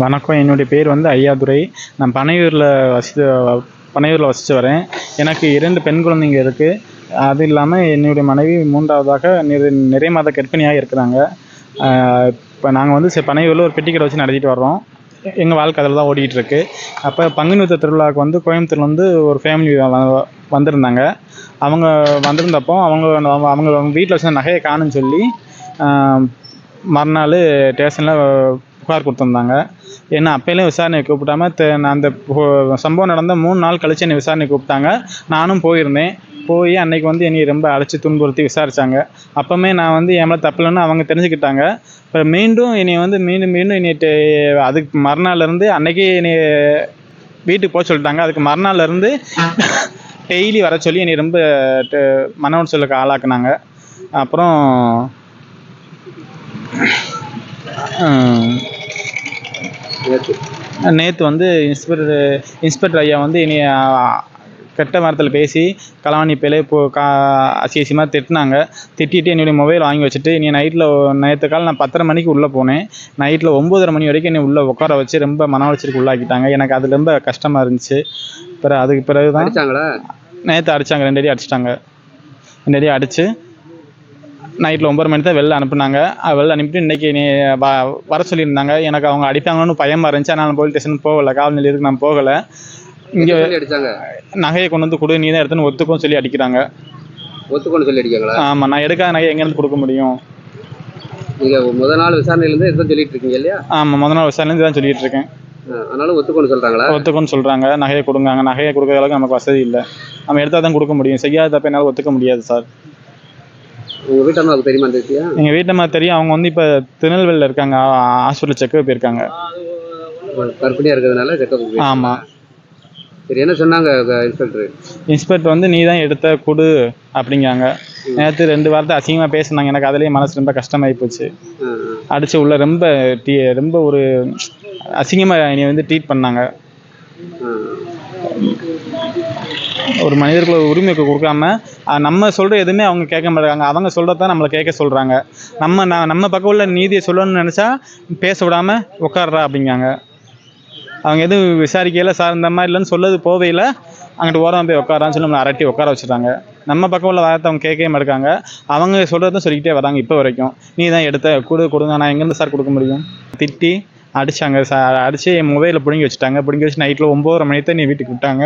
வணக்கம். என்னுடைய பேர் வந்து ஐயாதுரை. நான் பனையூரில் வசி பனையூரில் வசித்து வரேன். எனக்கு இரண்டு பெண் குழந்தைங்க இருக்குது அது இல்லாமல் என்னுடைய மனைவி மூன்றாவதாக நிறை நிறை மாத கர்ப்பிணியாக இருக்கிறாங்க. இப்போ நாங்கள் வந்து சரி பனையூரில் ஒரு பெட்டி கடை வச்சு நடத்திட்டு வர்றோம். எங்கள் வாழ்க்கை அதில் தான் ஓடிக்கிட்டு இருக்கு. அப்போ பங்குனி உத்திர திருவிழாவுக்கு வந்து கோயம்புத்தூர்ல வந்து ஒரு ஃபேமிலி வந்திருந்தாங்க. அவங்க வந்திருந்தப்போ அவங்க அவங்க அவங்க வீட்டில் வச்ச நகையை காணுன்னு சொல்லி மறுநாள் ஸ்டேஷனில் புகார் கொடுத்துருந்தாங்க. என்ன அப்போயும் விசாரணையை கூப்பிடாம தெ- நான் அந்த சம்பவம் நடந்த மூணு நாள் கழிச்சு என்னை விசாரணை கூப்பிட்டாங்க. நானும் போயிருந்தேன். போய் அன்னைக்கு வந்து என்னை ரொம்ப அழைச்சி துன்புறுத்தி விசாரித்தாங்க அப்போவுமே நான் வந்து என் மேலே தப்பில்லைன்னு அவங்க தெரிஞ்சுக்கிட்டாங்க. இப்போ மீண்டும் என்னை வந்து மீண்டும் மீண்டும் என்னை அதுக்கு மறுநாள்ல இருந்து அன்னைக்கு என்னை வீட்டுக்கு போக சொல்லிட்டாங்க. அதுக்கு மறுநாள்லேருந்து டெய்லி வர சொல்லி என்னை ரொம்ப டெ- மன உடச்சலுக்கு ஆளாக்குனாங்க. அப்புறம் நேற்று. நேற்று வந்து இன்ஸ்பெக்டர் இன்ஸ்பெக்டர் ஐயா வந்து என்னை கெட்ட மரத்தில் பேசி களவாணி பேலே இப்போ கா அசியசியமாக திட்டினாங்க. திட்டிட்டு என்னுடைய மொபைல் வாங்கி வச்சுட்டு நீ நைட்டில் நேற்று காலம் நான் பத்தரை மணிக்கு உள்ளே போனேன். நைட்டில் ஒம்போதரை மணி வரைக்கும் என்னை உள்ளே உட்கார வச்சு ரொம்ப மன உளைச்சலுக்கு உள்ளாக்கிட்டாங்க. எனக்கு அது ரொம்ப கஷ்டமாக இருந்துச்சு. பிறகு அதுக்கு பிறகு தான் நேற்று அடித்தாங்க ரெண்டு அடி அடிச்சிட்டாங்க. ரெண்டு அடி அடித்து நைட்டில் ஒம்பது மணி தான் வெளில அனுப்புனாங்க. வெளில அனுப்பிட்டு இன்றைக்கி நீ வ வர சொல்லியிருந்தாங்க. எனக்கு அவங்க அடிப்பாங்கன்னு பயமாக இருந்துச்சு. அதனால் போலீஸ் ஸ்டேஷன் போகலை. காவல் நிலையத்துக்கு நான் போகலை. இங்கே நகையை கொண்டு வந்து கொடு நீ தான் எடுத்துன்னு ஒத்துக்கும் சொல்லி அடிக்கிறாங்க. ஒத்துக்கொண்டு சொல்லி அடிக்காங்களா ஆமாம் நான் எடுக்காத நகையை எங்கேருந்து கொடுக்க முடியும்? நீங்க முத நாள் விசாரணையிலேருந்து இதுதான் சொல்லிட்டு இருக்கீங்க இல்லையா? ஆமாம் முத நாள் விசாரணைந்து தான் சொல்லிட்டு இருக்கேன். அதனால ஒத்துக்கொண்டு சொல்றாங்களா? ஒத்துக்கும்னு சொல்கிறாங்க நகையை கொடுங்க. நகையை கொடுக்குற அளவுக்கு நமக்கு வசதி இல்லை. நம்ம எடுத்தால் தான் கொடுக்க முடியும். செய்யாத தப்ப என்னால் ஒத்துக்க முடியாது சார். உங்க வீட்டம்மாவுக்கு தெரியுமா அந்த விஷயம்? எங்கள் வீட்டு மாதிரி தெரியும். அவங்க வந்து இப்போ திருநெல்வேலியில் இருக்காங்க. ஹாஸ்பிட்டல் செக்கப் போயிருக்காங்க. கர்ப்பிணியா இருக்கிறதுனால செக்கப் ஆமாம் சரி என்ன சொன்னாங்க இன்ஸ்பெக்டர்? இன்ஸ்பெக்டர் வந்து நீ தான் எடுத்த கொடு அப்படிங்காங்க நேற்று ரெண்டு வாரத்தை அசிங்கமாக பேசுனாங்க. எனக்கு அதுலேயே மனசு ரொம்ப கஷ்டமாகி போச்சு. அடிச்சு உள்ள ரொம்ப டீ ரொம்ப ஒரு அசிங்கமாக என்னை வந்து ட்ரீட் பண்ணாங்க. ஒரு மனிதர்களோட உரிமைக்கு உரிமை கொடுக்காம நம்ம சொல்கிற எதுவுமே அவங்க கேட்க மாட்டாங்க. அவங்க சொல்கிறத நம்மளை கேட்க சொல்கிறாங்க நம்ம நான் நம்ம பக்கம் உள்ள நீதியை சொல்லணும்னு நினச்சா பேச விடாமல் உட்காடுறா அப்படிங்காங்க. அவங்க எதுவும் விசாரிக்கையில் சார் இந்த மாதிரி இல்லைன்னு சொல்லது போவையில் அங்கிட்டு ஓரம் போய் உட்காரான்னு சொல்லி நம்மளை அரட்டி உட்கார வச்சுட்டாங்க. நம்ம பக்கம் உள்ள வார்த்தை அவங்க கேட்கவே மாட்டாங்க. அவங்க சொல்கிறதும் சொல்லிக்கிட்டே வராங்க இப்போ வரைக்கும். நீ தான் எடுத்த கொடு கொடுங்க. நான் எங்கேருந்து சார் கொடுக்க முடியும்? திட்டி அடிச்சாங்க. சார் அடித்து என் மொபைலில் பிடுங்கி வச்சுட்டாங்க. பிடுங்கி வச்சு நைட்டில் ஒம்போதரை மணி தான் நீ வீட்டுக்கு விட்டாங்க.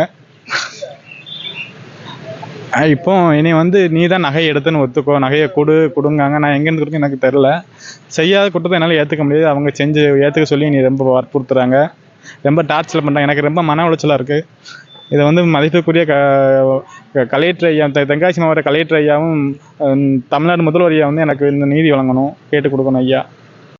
இப்போ இனி வந்து நீ தான் நகை எடுத்துன்னு ஒத்துக்கோ. நகையை கொடு கொடுங்காங்க. நான் எங்கேருந்து கொடுக்க எனக்கு தெரில செய்யாத குற்றத்தை என்னால் ஏற்றுக்க முடியாது. அவங்க செஞ்சு ஏற்றுக்க சொல்லி நீ ரொம்ப வற்புறுத்துறாங்க. ரொம்ப டார்ச்சர் பண்ணுறாங்க எனக்கு ரொம்ப மன உளைச்சலாக இருக்குது இதை வந்து மதிப்புக்குரிய க கலெக்டர் ஐயா தென்காசி மாவட்ட கலெக்டர் ஐயாவும் தமிழ்நாடு முதல்வர் ஐயா வந்து எனக்கு இந்த நீதி வழங்கணும். கேட்டு கொடுக்கணும் ஐயா.